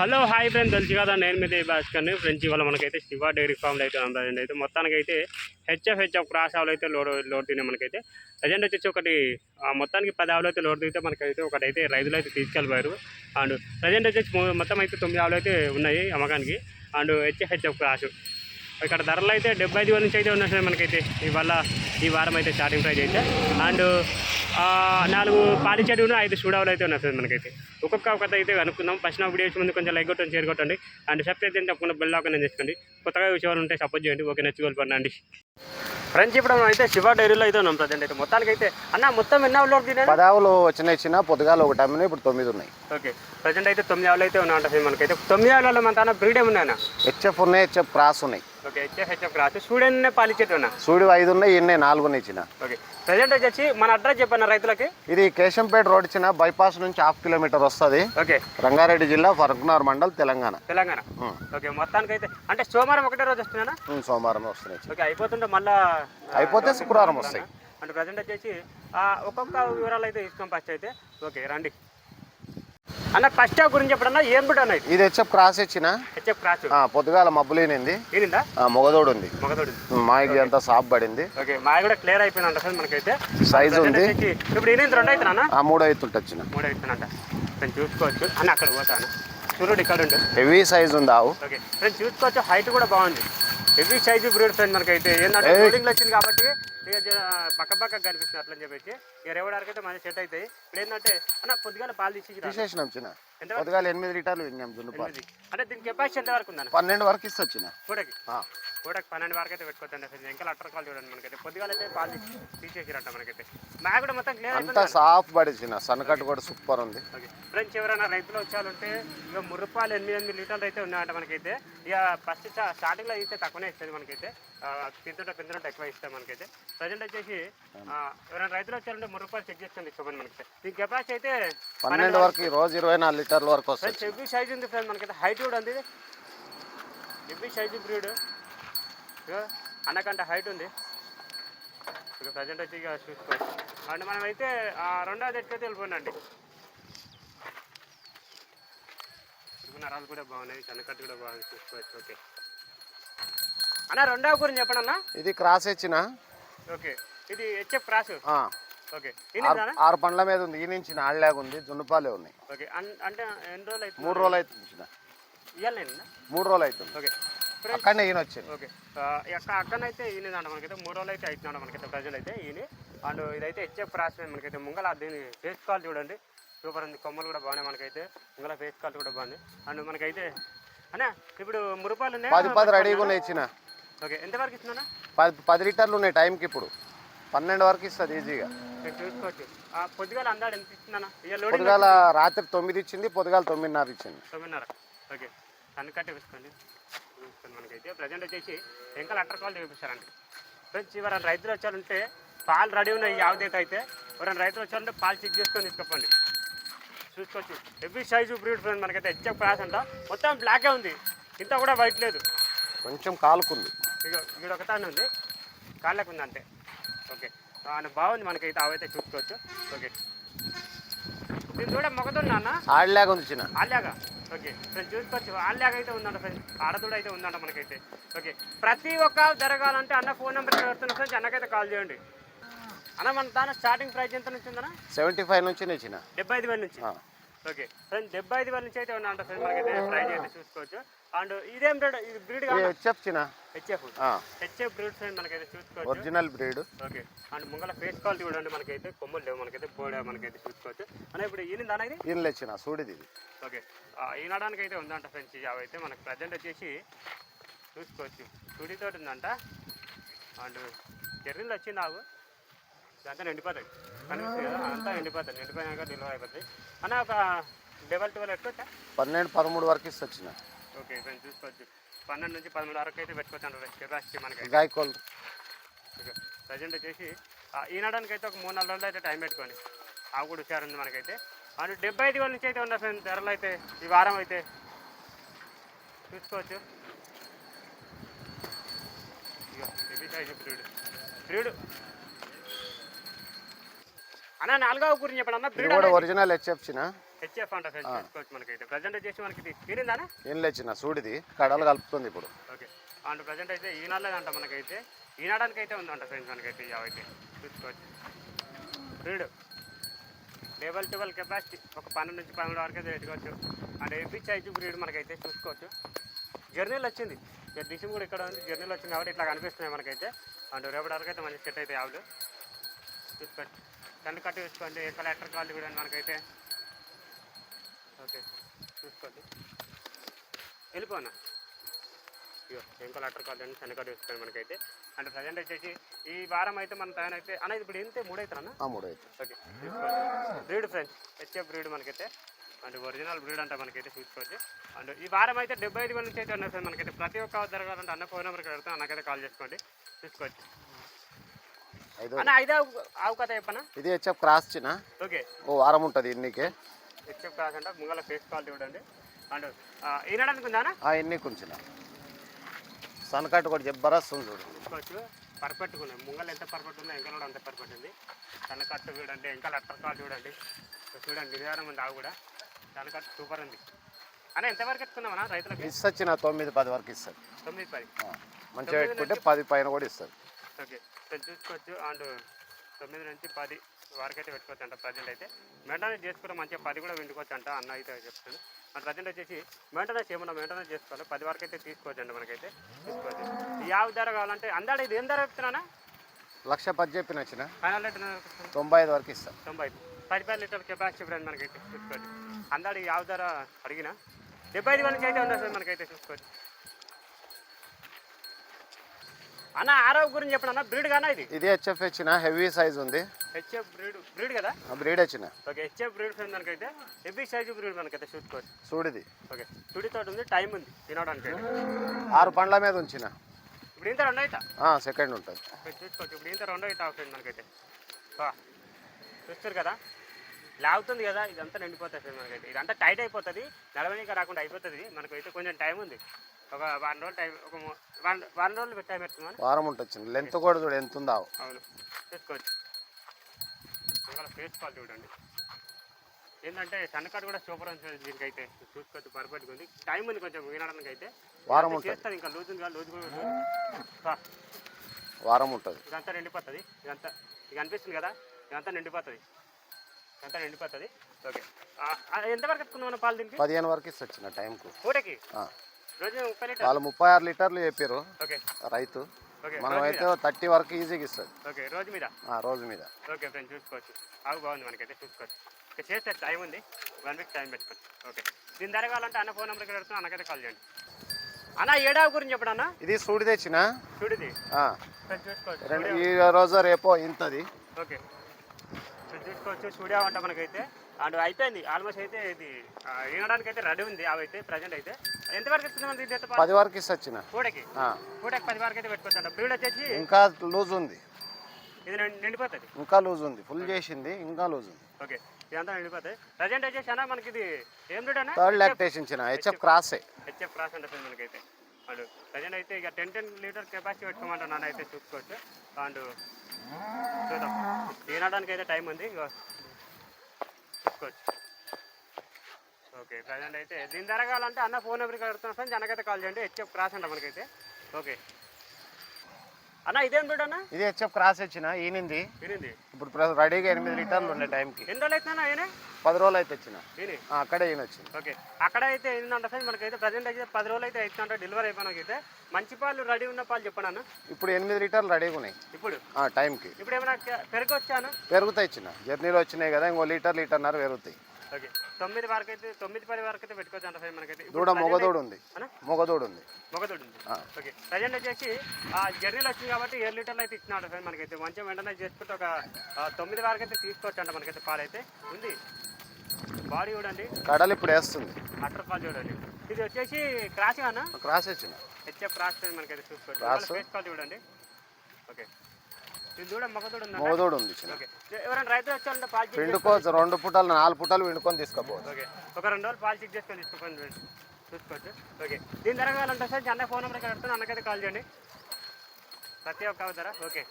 Hello hi friend తెలుసు కదా నేను మీద భాస్కర్ని ఫ్రెండ్స్ ఇవాళ మనకైతే శివ డైరీ ఫామ్లో అయితే ఉన్నాం అయితే మొత్తానికి అయితే హెచ్ఎఫ్ హెచ్ఎఫ్ క్రాస్ ఆవులు అయితే లోడ్ లోడ్ తినే మనకైతే ప్రజెంట్ వచ్చేసి ఒకటి మొత్తానికి పది ఆవులు అయితే లోడ్ దిగితే మనకైతే ఒకటి అయితే రైతులు అయితే తీసుకెళ్ళిపోయారు. అండ్ ప్రజెంట్ వచ్చేసి మొత్తం అయితే తొమ్మిది ఆవులు అయితే ఉన్నాయి అమ్మకానికి. And HF HF cross. ఇక్కడ ధరలు అయితే డెబ్బై ఐదు వేల నుంచి అయితే ఉన్నాయి మనకైతే. ఇవాళ ఈ వారం అయితే స్టార్టింగ్ ప్రైజ్ అయితే. అండ్ నాలుగు పాలి చెడును ఐదు చూడవులు అయితే ఉన్నాయి మనకైతే. ఒక్కొక్క ఒక అయితే కనుక్కుందాం ఫస్ట్ నా వీడియోస్ ముందు కొంచెం లైక్ కొట్టండి షేర్ కొట్టండి. అండ్ సబ్స్క్రైబ్ చేయండి తప్పకుండా బెల్ ఆకని చేసుకోండి కొత్తగా విషయాలు ఉంటే సపోర్ట్ చేయండి. ఓకే నచ్చుకోవాలి ఫ్రెండ్స్ ఇప్పుడు మనం అయితే శివ డైరీలో అయితే ఉన్నాం ప్రజెంట్ అయితే. మొత్తానికి అయితే అన్న మొత్తం ఎన్ని ఆవులు తినే పదావులు వచ్చిన ఇచ్చిన పొద్దుగాలు ఒకటి అమ్మిన ఇప్పుడు తొమ్మిది ఉన్నాయి. ఓకే ప్రజెంట్ అయితే తొమ్మిది ఆవులు అయితే ఉన్నాయంట ఫ్రెండ్ మనకైతే. తొమ్మిది ఆవులలో మన తన బ్రీడ్ ఏమున్నాయన్న? హెచ్ఎఫ్ ఉన్నాయి హెచ్ఎఫ్ క్రాస్ ఉన్నాయి. Okay HF HF cross student పాలి చెట్టు ఉన్నా సూడి ఐదు ఉన్నాయి ఇన్నే నాలుగు ఇచ్చిన. ఓకే ప్రజెంట్ వచ్చేసి మన అడ్రస్ చెప్పన్న రైతులకి? ఇది కేశంపేట రోడ్ ఇచ్చిన బైపాస్ నుంచి హాఫ్ కిలోమీటర్ వస్తుంది. ఓకే రంగారెడ్డి జిల్లా ఫరక్నార్ మండల్ తెలంగాణ. తెలంగాణ. ఉం. ఓకే మొత్తానికి అయితే అంటే సోమవారం ఒకటే రోజు వస్తున్నానా? ఉం, సోమవారం వస్తున్నాయి. ఓకే అయిపోతుంటే మళ్ళా అయిపోతే శుక్రవారం వస్తాయి. అంటే ప్రజెంట్ వచ్చేసి ఆ, ఒక్కొక్క వివరాలు అయితే ఇస్తాం ఫస్ట్ అయితే. ఓకే రండి. అన్న ఫస్ట్ గురించి చెప్పడన్నా ఏం బిడ్డ అన్న ఇది? హెచ్ఎఫ్ క్రాస్ ఇచ్చిన. HF cross. ఆ, పొద్దుగాల మబ్బులేనింది ఏనిందా ఆ, మొగదోడు. ఉంది మగతోడు మాకి అంతా సాఫ్ పడింది. ఓకే మాది కూడా క్లియర్ అయిపోయిందంట సార్ మనకైతే. సైజ్ ఉంది. వచ్చేసి ఇప్పుడు ఏనింది రెండు అవుతున్నా ఆ మూడు అవుతుంటే వచ్చిన మూడు అవుతుందంట నేను చూసుకోవచ్చు. అన్న అక్కడ పోతాను. సూర్యుడు ఇక్కడ ఉండు. హెవీ సైజ్ ఉంది ఆవు. ఓకే. ఫ్రెండ్ చూసుకోవచ్చు. హైట్ కూడా బాగుంది. హెవీ సైజు బ్రీడ్ ఫ్రెండ్ మనకైతే. ఏంటంటే. కోడింగ్లో వచ్చింది కాబట్టి ఇక పక్క పక్క కనిపిస్తుంది అట్లని చెప్పేసి. ఇక రేవడానికి అయితే మంచి సెట్ అవుతాయి ఇప్పుడు ఏంటంటే అన్న పొద్దుగాల పాలు తీసి తీసేసినాం చిన్న. ఎంత పొద్దుగాల ఎనిమిది లీటర్లు విన్నాం అంటే దీని కెపాసిటీ ఎంత వరకు ఉందన్న? పన్నెండు వరకు ఇస్తే వచ్చిన కూడకి ఆ. కూడకి పన్నెండు వరకు అయితే పెట్టుకోవద్దండి ఫ్రెండ్ ఇంకా అట్టర్ కాల్ చూడండి మనకైతే. పొద్దుగాల అయితే పాలు తీసి తీసేసిరంట మనకైతే. మ్యాగ్ కూడా మొత్తం క్లియర్ అంతా సాఫ్ పడిచిన సన్నకట్టు కూడా సూపర్ ఉంది. ఓకే. ఫ్రెండ్స్ ఎవరైనా రైతులు వచ్చాలంటే ఇక మూడు రూపాయలు ఎనిమిది ఎనిమిది లీటర్లు అయితే ఉన్నాయంట మనకైతే. ఇక ఫస్ట్ స్టార్టింగ్లో అయితే తక్కువనే ఇస్తుంది మనకైతే. తింటుంటే పెందుతుంటే ఎక్కువ ఇస్తాం మనకైతే. ప్రజెంట్ వచ్చేసి ఎవరైనా రైతులు వచ్చారంటే మూడు రూపాయలు చెక్ చేసుకోండి ఇస్తామని మనకైతే. దీని కెపాసిటీ అయితే పన్నెండు వరకు ఈ రోజు ఇరవై నాలుగు లీటర్ల వరకు వస్తుంది. హెవీ సైజ్ ఉంది ఫ్రెండ్ మనకైతే హైట్ కూడా ఉంది. హెవీ సైజు బ్రీడ్ అన్నకంటే హైట్ ఉంది. ఇక ప్రజెంట్ వచ్చి ఇక చూసుకోవచ్చు అండ్ మనం అయితే ఆ రెండో ఎట్టుకైతే వెళ్ళిపోయినండి నరాలు కూడా బాగున్నాయి కనకట్టు కూడా బాగుంది. చూసుకోవచ్చు ఓకే అన్న రెండవ గురించి చెప్పండి అన్న. ఇది క్రాస్ ఇచ్చిన. ఓకే ఇది హెచ్ఎఫ్ క్రాస్? ఓకే ఆరు పండ్ల మీద ఉంది. ఈ నుంచి నాలుగు ఉంది. దున్నుపాలే ఉన్నాయి. ఓకే అంటే ఎన్ని రోజులు అవుతుంది? మూడు రోజులు అవుతుంది ఇచ్చిన. మూడు రోజులు అవుతుంది. ఓకే అక్కడనే ఈయన వచ్చింది ఓకే. ఆ, అక్క అక్కనైతే ఈయనంట మనకైతే మూడు రోజులు అయితే అవుతున్నాడు మనకైతే ప్రజలు అయితే ఈయన. అండ్ ఇదైతే హెచ్ఎఫ్ క్రాస్ మనకైతే ముంగల దీని ఫేస్ కాల్ చూడండి. సూపర్ ఉంది. కొమ్మలు కూడా బాగున్నాయి మనకైతే. ముంగల ఫేస్ కాల్ కూడా బాగుంది. అండ్ మనకైతే అన్న ఇప్పుడు మురుపాలు ఉన్నాయా? పది పది రెడీగా ఉన్నాయి ఇచ్చిన. ఓకే. ఎంతవరకు ఇస్తున్నా పది పది లీటర్లు ఉన్నాయి టైంకి ఇప్పుడు. పన్నెండు వరకు ఇస్తుంది ఈజీగా. చూసుకోవచ్చు. పొద్దుగాల అందాడు ఎంత పొద్దుగాల రాత్రి తొమ్మిది ఇచ్చింది పొద్దుగాల తొమ్మిదిన్నర ఇచ్చింది. తొమ్మిదిన్నర. ఓకే. కన్ను కట్టి వేసుకోండి చూసుకోండి మనకైతే. ప్రజెంట్ వచ్చేసి ఇంకా లెటర్ కాల్ చూపిస్తారండి. ఫ్రెండ్స్ ఎవరైనా రైతులు వచ్చారంటే పాలు రెడీ ఉన్నాయి ఈ ఆవుదేత అయితే. ఎవరైనా రైతులు వచ్చారంటే పాలు చెక్ చేసుకొని తీసుకోండి చూసుకోవచ్చు. హెవీ సైజు బ్రీడ్ ఫ్రెండ్ మనకైతే హెచ్ఎఫ్ క్రాస్ అంట. మొత్తం బ్లాకే ఉంది. ఇంత కూడా వైట్ లేదు. కొంచెం కాలుకుంది. ఇక ఇక్కడ ఒకటానే ఉంది. కాళ్ళకు ఉంది అంతే. ఓకే. బాగుంది మనకైతే అవైతే చూసుకోవచ్చు. ఓకే. కూడా మొగదున్నా ఆడలాగా ఉంది చిన్న. ఆల్యాగా ఓకే. ఫ్రెండ్స్ చూసుకోవచ్చు. ఆల్యాగా అయితే ఉందంట ఫ్రెండ్స్ ఆడదుడు అయితే ఉందంట మనకైతే. ఓకే. ప్రతి ఒక్క జరగాలంటే అన్న ఫోన్ నెంబర్ పెడుతున్న ఫ్రెండ్స్ అన్నకైతే కాల్ చేయండి. అన్న మన దాని స్టార్టింగ్ ప్రైస్ ఎంత నుంచి ఉందన్న? సెవెంటీ ఫైవ్ నుంచి డెబ్బై ఐదు వేల నుంచి. ఓకే. ఫ్రెండ్స్ డెబ్బై ఐదు వేల నుంచి అయితే ఉందంట ఫ్రెండ్ మనకైతే ప్రైస్ అయితే చూసుకోవచ్చు. అండ్ ఇదేం బ్రీడ్ ఇది బ్రీడ్ ఇది హెచ్ఎఫ్ చిన్న. హెచ్ఎఫ్. హెచ్ఎఫ్ బ్రీడ్ ఫ్రెండ్ మనకైతే చూసుకోవచ్చు. Original breed. ఓకే. అండ్ ముంగల ఫేస్ క్వాలిటీ చూడండి మనకైతే. కొమ్మలు లేవు మనకైతే బోర్డు మనకైతే చూసుకోవచ్చు. అన్న ఇప్పుడు ఈయన అనేది ఈయనలు ఇచ్చిన సూడిది ఇది. ఓకే. ఈనడానికి అయితే ఉందంట ఫ్రెండ్స్ అవి అయితే మనకు ప్రజెంట్ వచ్చేసి చూసుకోవచ్చు. తుడితోటి ఉందంట. అండ్ జర్నీలు వచ్చింది ఆవు? దాంతో ఎండిపోతాయి కనిపిస్తుంది కదా అంతా ఎండిపోతాయి ఎండిపోయాక డెలివరీ అయిపోతాయి. అన్న ఒక డబల్ ట్వెల్వ్ పెట్టుకోవచ్చా పన్నెండు పదమూడు వరకు ఇస్తే వచ్చిన. ఓకే ఫ్రెండ్స్ చూసుకోవచ్చు. పన్నెండు నుంచి పదమూడు వరకు అయితే పెట్టుకోవచ్చు కెపాసిటీ మనకి గాయకోల్ ప్రజెంట్ వచ్చేసి ఆ, ఈనడానికి అయితే ఒక మూడు నాలుగు రోజులు అయితే టైం పెట్టుకోండి. ఆవు కూడా హుషారుంది మనకైతే. అండ్ డెబ్బై ఐదు వేల నుంచి అయితే ఉన్న ఫ్రెండ్ ధరలు అయితే ఈ వారం అయితే చూసుకోవచ్చు. ఇగో ఇది సైజు అన్న నాలుగవ గురించి చెప్పండి అన్న. ఇది బ్రీడ్ కూడా ఒరిజినల్ హెచ్ఎఫ్ చిన్న హెచ్ఎఫ్ అంట ఫ్రెండ్స్ చూసుకోవచ్చు మనకైతే. ప్రజెంట్ వచ్చేసి మనకి ఇది తీరిందానా ఏం లేచిన సూడిది. కడలు కలుపుతుంది ఇప్పుడు. ఓకే. అండ్ ప్రజెంట్ అయితే ఈనాడులేదంట మనకైతే. ఈనాడానికి అయితే ఉందంట ఫ్రెండ్స్ మనకైతే ఈ అయితే చూసుకోవచ్చు. బ్రీడ్. లెవెల్ ట్వెల్వ్ కెపాసిటీ ఒక పన్నెండు నుంచి పన్నెండు వరకు అయితే పెట్టుకోవచ్చు. అండ్ ఏపీ సైజ్ బ్రీడ్ మనకైతే చూసుకోవచ్చు. జర్నీలు వచ్చింది. ఇక దిశ కూడా ఇక్కడ ఉంది. జర్నీలు వచ్చింది కాబట్టి ఇట్లా కనిపిస్తున్నాయి మనకైతే. అండ్ రేపటి వరకు అయితే మంచి సెట్ అయితే ఆవులు చూసుకోండి కన్ను కట్టి చూసుకోండి కలెక్టర్ కాల్ కూడా మనకైతే. ఓకే చూసుకోండి. వెళ్ళిపోనా ఇగో ఏం కలెక్టర్ కాల్ అని కన్ను కట్టి చూసుకోండి మనకైతే. అండ్ ప్రజెంట్ వచ్చేసి ఈ వారం అయితే మన తయారు అయితే అనేది ఇప్పుడు ఎంత? మూడు అవుతారన్నా ఆ మూడు అయితే okay breed friends HF breed మనకైతే. అండ్ ఒరిజినల్ బ్రీడ్ అంటే మనకైతే చూసుకోవచ్చు అండ్ ఈ వారం అయితే డెబ్బై ఐదు వేల నుంచి అయితే ఉన్నాయి సార్ మనకైతే. ప్రతి ఒక్క జరగాలంటే అన్న ఫోన్ నెంబర్కి పెడతాం అన్నకైతే కాల్ చేసుకోండి. చూసుకోవచ్చు ఐదు అన్న ఐదు ఆవు ఆవు కథ చెప్పనా? ఇది హెచ్ఎఫ్ క్రాస్ చిన్న. ఓకే. ఓ వారం ఉంటుంది ఇన్నికే. హెచ్ఎఫ్ క్లాస్ అంటే ముంగల ఫేస్ క్వాలిటీ చూడండి. అండ్ ఈనడానికి ఉందానా ఆ ఇన్ని కొంచెం సన్కట్ కూడా జబ్బరస్ ఉంది చూడు. చూసుకోవచ్చు. పర్ఫెక్ట్గా ఉన్నాయి. ముంగల్ ఎంత పర్ఫెక్ట్ ఉందో ఎంకల్ కూడా అంత పర్ఫెక్ట్ ఉంది. కట్టు చూడండి ఎంకల్ అట్టర్ కాల్ చూడండి. చూడండి నిర్ధారం ఉంది ఆవు కూడా. కట్టు సూపర్ ఉంది. అన్న ఎంతవరకు ఎత్తుకున్నామన్నా రైతులకి? ఇస్తొచ్చిన తొమ్మిది పది వరకు ఇస్తుంది తొమ్మిది పది. మంచిగా పెట్టుకుంటే పది పైన కూడా ఇస్తుంది ఓకే. ఇక్కడ చూసుకోవచ్చు అండ్ తొమ్మిది నుంచి పది వరకు అయితే పెట్టుకోవచ్చు అంట ప్రజెంట్ అయితే మెయింటెనెన్స్ చేసుకుంటే మంచిగా పది కూడా వండుకోవచ్చు అంట అన్న అయితే చెప్తాను మన ప్రజెంట్ వచ్చేసి మెయింటెనెన్స్ ఏమన్నా మెయింటెనెన్స్ చేసుకోవాలి. పది వరకు అయితే తీసుకోవచ్చు అండి మనకైతే. తీసుకోవచ్చు. యావ ధర కావాలంటే అందాడ ఇది ఏం ధర చెప్తున్నానా? లక్ష పది చెప్పిన వచ్చిన. ఫైనల్ రేట్ తొంభై ఐదు వరకు ఇస్తాను తొంభై పది పది లీటర్ కెపాసిటీ బ్రాండ్ మనకైతే. చూసుకోవచ్చు. అందాడు యావ ధర అడిగిన. డెబ్బై ఐదు వరకు అయితే ఉంది సార్ మనకైతే చూసుకోవచ్చు. అన్న ఆరో గురించి చెప్పండి అన్న బ్రీడ్ గానా ఇది? ఇది హెచ్ఎఫ్ ఇచ్చిన హెవీ సైజ్ ఉంది. హెచ్ఎఫ్ బ్రీడ్ బ్రీడ్ కదా? ఆ బ్రీడ్ వచ్చిన ఓకే హెచ్ఎఫ్ బ్రీడ్ ఫ్రెండ్ మనకైతే హెవీ సైజు బ్రీడ్ మనకైతే చూసుకోవచ్చు చూడిది ఓకే తుడితో ఉంది టైం ఉంది తినడానికి అయితే ఆరు పండ్ల మీద ఉంచిన. ఇప్పుడు ఇంత రెండు అవుతా ఆ, సెకండ్ ఉంటుంది. చూసుకోవచ్చు ఇప్పుడు ఇంత రెండు అవుతా ఫ్రెండ్ మనకైతే. చూస్తారు కదా? లాగుతుంది కదా ఇదంతా నిండిపోతుంది మనకైతే. ఇదంతా టైట్ అయిపోతుంది నడవనీకి రాకుండా అయిపోతుంది మనకైతే కొంచెం టైం ఉంది. ఒక వారం రోజులు టైం ఒక వారం రోజులు టైం పెట్టుకున్నాను వారం ఉంటుంది లెంత్ కూడా చూడు ఎంత ఉందో. అవును. చూసుకోవచ్చు. ఇంకా ఫేస్ కాల్ చూడండి. ఏంటంటే సన్నకాడు కూడా సూపర్ ఉంది దీనికి అయితే చూసుకోవచ్చు పర్ఫెక్ట్గా ఉంది. టైం ఉంది కొంచెం వినడానికి అయితే. వారం ఉంటుంది. చేస్తుంది ఇంకా? లూజ్ ఉంది లూజ్ కూడా వారం ఉంటుంది. ఇదంతా నిండిపోతుంది. ఇదంతా ఇది అనిపిస్తుంది కదా? ఇదంతా నిండిపోతుంది. ఇదంతా నిండిపోతుంది. ఓకే. ఎంతవరకు ఎత్తుకుందాం పాలు దీనికి? పదిహేను వరకు ఇస్తొచ్చిన టైంకు. పూటకి? వాళ్ళు ముప్పై ఆరు లీటర్లు చెప్పారు ఓకే. రైతు. మనం అయితే థర్టీ వరకు ఈజీగా ఇస్తుంది ఓకే. రోజు మీద? రోజు మీద. ఓకే ఫ్రెండ్ చూసుకోవచ్చు. బాగుంది మనకైతే చూసుకోవచ్చు. చేస్తే టైం ఉంది. వన్ వీక్ టైం పెట్టుకోవచ్చు. ఓకే. దీని ధర కావాలంటే అన్న ఫోన్ నెంబర్కి పెడుతున్నా అన్నకైతే కాల్ చేయండి. అన్న ఏడావు గురించి చెప్పడం అన్న. ఇది సూడి తెచ్చిన. చూసుకోవచ్చు. ఈ రోజు రేపో ఇంతది. ఓకే. చూసుకోవచ్చు. స్టూడియో అంట మనకైతే. అండ్ అయిపోయింది. ఆల్మోస్ట్ అయితే ఇది వినడానికి అయితే రెడీ ఉంది. అవి అయితే ప్రజెంట్ అయితే. ఎంతవరకు ఇస్తుంది మన దీని అయితే పది వరకు ఇస్తొచ్చిన. పూటకి పూటకి పది వరకు అయితే పెట్టుకోవచ్చు బ్రీడ్ వచ్చేసి ఇంకా లూజ్ ఉంది. ఇది నిండి- నిండిపోతుంది. ఇంకా లూజ్ ఉంది. ఫుల్ చేసింది ఇంకా లూజ్ ఉంది. ఓకే. ఇదంతా నిండిపోతుంది. ప్రజెంట్ వచ్చేసి అన్న మనకి ఇది ఏం బ్రీడ్ అన్న? థర్డ్ లాక్టేషన్ ఇచ్చిన హెచ్ఎఫ్ క్రాసే హెచ్ఎఫ్ క్రాస్ అంటే మనకైతే. అండ్ ప్రజెంట్ అయితే ఇక టెన్ టెన్ లీటర్ కెపాసిటీ పెట్టుకోమంటాను నాన్న అయితే చూసుకోవచ్చు. అండ్ చూద్దాం. తినడానికి అయితే టైం ఉంది ఓకే ప్రజెంట్ అయితే దీని ధర కావాలంటే అన్న ఫోన్ నెంబర్కి కడుతున్నాం ఫ్రెండ్స్ అన్నకైతే కాల్ చేయండి. హెచ్ఎఫ్ క్రాస్ అంట మనకైతే. ఓకే అన్న ఇదేం అన్న? ఇది హెచ్ఎఫ్ క్రాస్ ఇచ్చిన ఈనింది. వినింది ఇప్పుడు రెడీగా ఎనిమిది లీటర్లు ఉన్నాయి టైంకి. ఎన్ని రోజులు అవుతుందన్న ఆయనే పది రోజులు అయితే ఆ, అక్కడే ఈయన వచ్చింది. ఓకే. అక్కడ అయితే ఏంటంటే ఫ్రెండ్స్ మనకైతే ప్రజెంట్ అయితే పది రోజులు అయితే అవుతుందంటే డెలివరీ అయిపోయినాకైతే మంచి పాలు రెడీ ఉన్న పాలు చెప్పండి అన్న. ఇప్పుడు ఎనిమిది లీటర్లు రెడీగా ఉన్నాయి. ఇప్పుడు? టైంకి. ఇప్పుడు ఏమైనా పెరుగు వచ్చాను పెరుగుతాయి ఇచ్చిన జర్నీలో వచ్చినాయి కదా ఇంకో లీటర్ లీటర్న్నర పెరుగుతాయి. ఓకే. తొమ్మిది వరకు అయితే తొమ్మిది పది వరకు అయితే పెట్టుకోవచ్చు అంట మనకైతే దూడ మొగదూడు ఉంది? మొగదూడు ఉంది మొగదూడు ఉంది. ఓకే. ప్రజెంట్ వచ్చేసి ఆ జర్నీలో వచ్చింది కాబట్టి ఏడు లీటర్లు అయితే ఇచ్చినాడు ఫ్రెండ్ మనకైతే. మంచిగా వెంటనే చేసుకుంటే ఒక తొమ్మిది వరకు అయితే తీసుకోవచ్చు అంట మనకైతే పాలు అయితే ఉంది. బాడీ చూడండి. కడలు ఇప్పుడు వేస్తుంది. అటర్ పాలు చూడండి. ఇది వచ్చేసి క్రాసింగ్ అన్న క్రాస్ ఇచ్చిన హెచ్ఎఫ్ క్రాస్ మనకైతే చూసుకోవచ్చు చూడండి. ఓకే. మొగదూడు ఉంది? చెక్ పిండుకోవచ్చు రెండు పుటాలు నాలుగు పుటాలు పిండుకొని తీసుకుపోవచ్చు. ఓకే. ఒక రెండు రోజులు పాలు చెక్ చేసుకొని తీసుకోండి చూసుకోవచ్చు. ఓకే. దీని ధర కావాలంటే సార్ అన్న ఫోన్ నెంబర్ పెడుతున్నా అన్నకైతే కాల్ చేయండి. ప్రతి ఒక్క ధర. ఓకే.